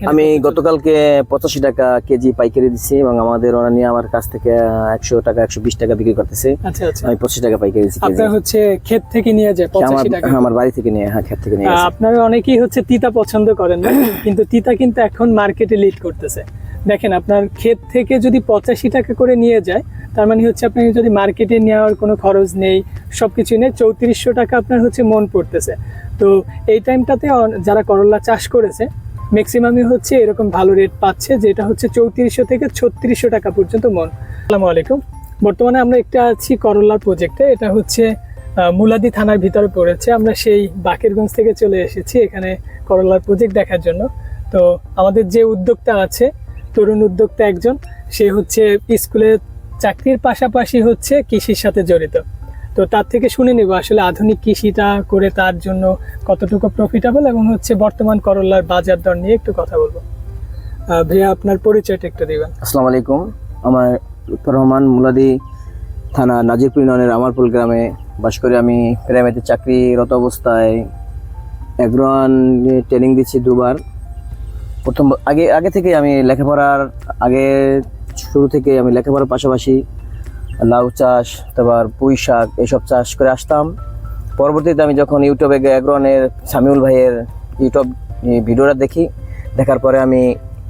আমি গতকালকে পঁচাশি টাকা কেজি পাইকারি দিচ্ছি এবং আমাদের ওরা নিয়ে আমার কাছ থেকে একশো টাকা একশো বিশ টাকা বিক্রি করতেছে। আচ্ছা আচ্ছা। আমি পঁচিশ টাকা পাইকারি দিচ্ছি আপনার হচ্ছে ক্ষেত থেকে নিয়ে যায় আমার পঁচাশি টাকা। আমার বাড়ি থেকে নিয়ে হ্যাঁ ক্ষেত থেকে নিয়ে আপনারা অনেকেই হচ্ছে তিতা পছন্দ করেন না কিন্তু তিতা কিন্তু এখন মার্কেটে লিড করতেছে। দেখেন আপনার ক্ষেত থেকে যদি পঁচাশি টাকা করে নিয়ে যায় তার মানে হচ্ছে আপনি যদি মার্কেটে নেওয়ার কোনো খরচ নেই সব কিছু নেই চৌত্রিশশো টাকা আপনার হচ্ছে মন পড়তেছে। তো এই টাইমটাতে যারা করলা চাষ করেছে ম্যাক্সিমামই হচ্ছে এরকম ভালো রেট পাচ্ছে, যেটা হচ্ছে চৌত্রিশশো থেকে ছত্রিশশো টাকা পর্যন্ত মন। আসসালামু আলাইকুম। বর্তমানে আমরা একটা আছি করলার প্রজেক্টে এটা হচ্ছে মুলাদি থানার ভিতরে পড়েছে। আমরা সেই বাকেরগঞ্জ থেকে চলে এসেছি এখানে করলার প্রজেক্ট দেখার জন্য। তো আমাদের যে উদ্যোক্তা আছে, তরুণ উদ্যোক্তা একজন, সে হচ্ছে স্কুলে চাকরির পাশাপাশি হচ্ছে কৃষির সাথে জড়িত। তো তার থেকে শুনে নেব আসলে আধুনিক কৃষিটা করে তার জন্য কতটুকু প্রফিটেবল এবং হচ্ছে বর্তমান করলার বাজার দর নিয়ে একটু কথা বলব। ভাইয়া, আপনার পরিচয়টা একটু দিবেন। আসসালামু আলাইকুম। আমার রহমান মুলাদি থানা নাজিরপুর ইউনিয়নের আমারপুল গ্রামে বাস করে। আমি প্রাইমারিতে চাকরিরত অবস্থায় অ্যাগ্রোয়ান ট্রেনিং দিচ্ছি দুবার। প্রথম আগে আগে থেকে আমি লেখাপড়ার, আগে শুরু থেকে আমি লেখাপড়ার পাশাপাশি লাউ চাষ, তারপর পুঁই শাক এসব চাষ করে আসতাম। পরবর্তীতে আমি যখন ইউটিউবে অ্যাগ্রোয়ানের সামিউল ভাইয়ের ইউটিউব ভিডিওটা দেখি, দেখার পরে আমি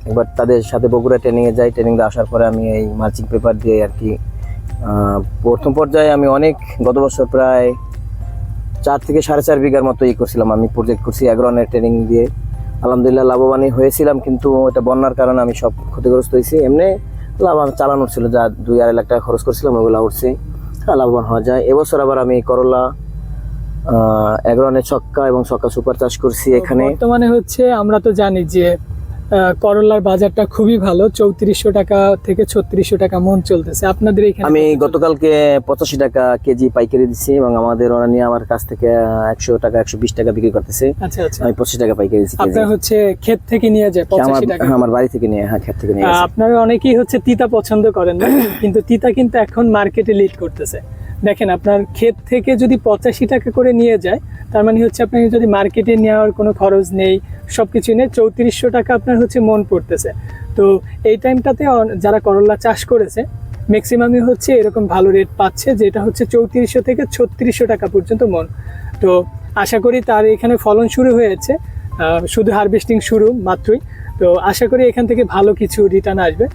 একবার তাদের সাথে বগুড়া ট্রেনিংয়ে যাই ট্রেনিং আসার পরে আমি এই মালচিং পেপার দিয়ে আর কি প্রথম পর্যায়ে আমি অনেক, গত বছর প্রায় চার থেকে সাড়ে চার বিঘার মতো ই করছিলাম আমি প্রজেক্ট করছি অ্যাগ্রনের ট্রেনিং দিয়ে। আলহামদুলিল্লাহ লাভবানই হয়েছিলাম, কিন্তু এটা বন্যার কারণে আমি সব ক্ষতিগ্রস্ত হয়েছি। এমনি লাভ চালানো ছিল, যা দুই আড়াই লাখ টাকা খরচ করছিলাম ওগুলো উঠছে। হ্যাঁ লাভবান হওয়া যায়। এবছর আবার আমি করলা এগারো ছক্কা এবং ছক্কা সুপার চাষ করছি এখানে। মানে হচ্ছে আমরা তো জানি যে করলার বাজারটা খুবই ভালো চৌত্রিশশো টাকা থেকে ছত্রিশশো টাকা মন চলতেছে। আপনাদের এখানে আমি গতকালকে পঁচাশি টাকা কেজি পাইকারি দিচ্ছি এবং আমাদের ওরা নিয়ে আমার কাছ থেকে একশো টাকা একশো বিশ টাকা বিক্রি করতেছে। আচ্ছা আচ্ছা। আমি পঁচিশ টাকা পাইকারি দিচ্ছি আপনার হচ্ছে ক্ষেত থেকে নিয়ে যায় আমার পঁচাশি টাকা। আমার বাড়ি থেকে নিয়ে হ্যাঁ ক্ষেত থেকে নিয়ে আপনারা অনেকেই হচ্ছে তিতা পছন্দ করেন না কিন্তু তিতা কিন্তু এখন মার্কেটে লিড করতেছে। দেখেন আপনার ক্ষেত থেকে যদি পঁচাশি টাকা করে নিয়ে যায় তার মানে হচ্ছে আপনি যদি মার্কেটে নেওয়ার কোনো খরচ নেই সব কিছু নেই চৌত্রিশশো টাকা আপনার হচ্ছে মন পড়তেছে। তো এই টাইমটাতে যারা করলা চাষ করেছে ম্যাক্সিমামই হচ্ছে এরকম ভালো রেট পাচ্ছে যেটা হচ্ছে চৌত্রিশশো থেকে ছত্রিশশো টাকা পর্যন্ত মন। তো আশা করি তার এখানে ফলন শুরু হয়েছে। শুধু হারভেস্টিং শুরু মাত্রই। তো আশা করি এখান থেকে ভালো কিছু রিটার্ন আসবে।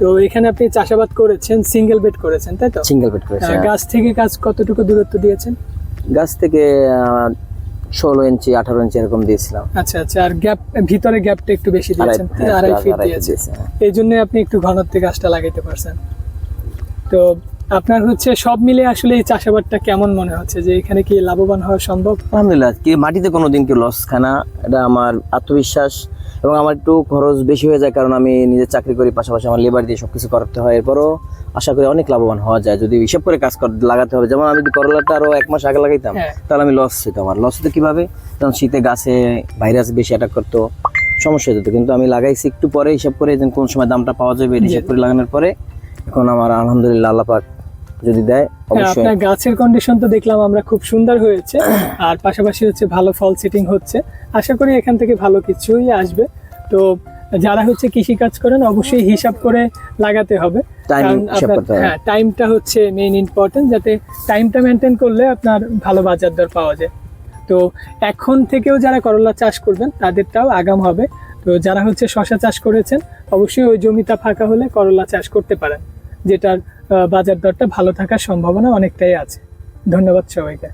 তো এখানে আপনি চাষাবাদ করেছেন সিঙ্গেল বেড করেছেন তাই তো? সিঙ্গেল বেড করেছে আহ, গাছ থেকে গাছ কতটুকু দূরত্ব দিয়েছেন? গাছ থেকে ষোলো ইঞ্চি আঠারো ইঞ্চি এরকম দিয়েছিলাম। আচ্ছা আচ্ছা আর গ্যাপ ভিতরে গ্যাপটা একটু বেশি দিয়েছেন হ্যাঁ, আড়াই ফিট দিয়েছে হ্যাঁ। এই জন্য আপনি একটু ঘনত্বে গাছটা লাগাইতে পারছেন। তো আপনার হচ্ছে সব মিলে আসলে এই চাষাবাদটা কেমন মনে হচ্ছে? যে এখানে কি লাভবান হওয়া সম্ভব? আলহামদুলিল্লাহ কি মাটিতে কোনো দিন কি লস খানা এটা আমার আত্মবিশ্বাস এবং আমার একটু খরচ বেশি হয়ে যায় কারণ আমি নিজের চাকরি করি পাশাপাশি আমার লেবার দিয়ে সবকিছু করতে হয়। এরপরও আশা করি অনেক লাভবান হওয়া যায়। যদি হিসাব করে কাজ কর- লাগাতে হবে যেমন আমি যদি করলাটা আরও এক মাস আগে লাগাইতাম হ্যাঁ। তাহলে আমি লস হতো আমার লস হতো কীভাবে? কারণ শীতে গাছে ভাইরাস বেশি অ্যাটাক করতো সমস্যা হতো কিন্তু আমি লাগাইছি একটু পরে হিসাব করে কোন সময় দামটা পাওয়া যাবে হিসাব করে লাগানোর পরে এখন আমার আলহামদুলিল্লাহ আল্লাহ পাক যদি দেয় হ্যাঁ, অবশ্যই। আপনার গাছের কন্ডিশন তো দেখলাম আমরা খুব সুন্দর হয়েছে। আর পাশাপাশি হচ্ছে ভালো ফল সিটিং হচ্ছে। আশা করি এখান থেকে ভালো কিছুই আসবে। তো যারা হচ্ছে কৃষি কাজ করেন অবশ্যই হিসাব করে লাগাতে হবে। হবে। হ্যাঁ টাইমটা হচ্ছে মেইন ইম্পর্টেন্ট যাতে টাইমটা মেনটেন করলে আপনার ভালো বাজার দর পাওয়া যায়। তো এখন থেকেও যারা করলা চাষ করবেন তাদেরটাও আগাম হবে। তো যারা হচ্ছে শশা চাষ করেছেন অবশ্যই ওই জমিটা ফাঁকা হলে করলা চাষ করতে পারেন যেটার বাজার দরটা ভালো থাকার সম্ভাবনা অনেকটাই আছে। ধন্যবাদ সবাইকে।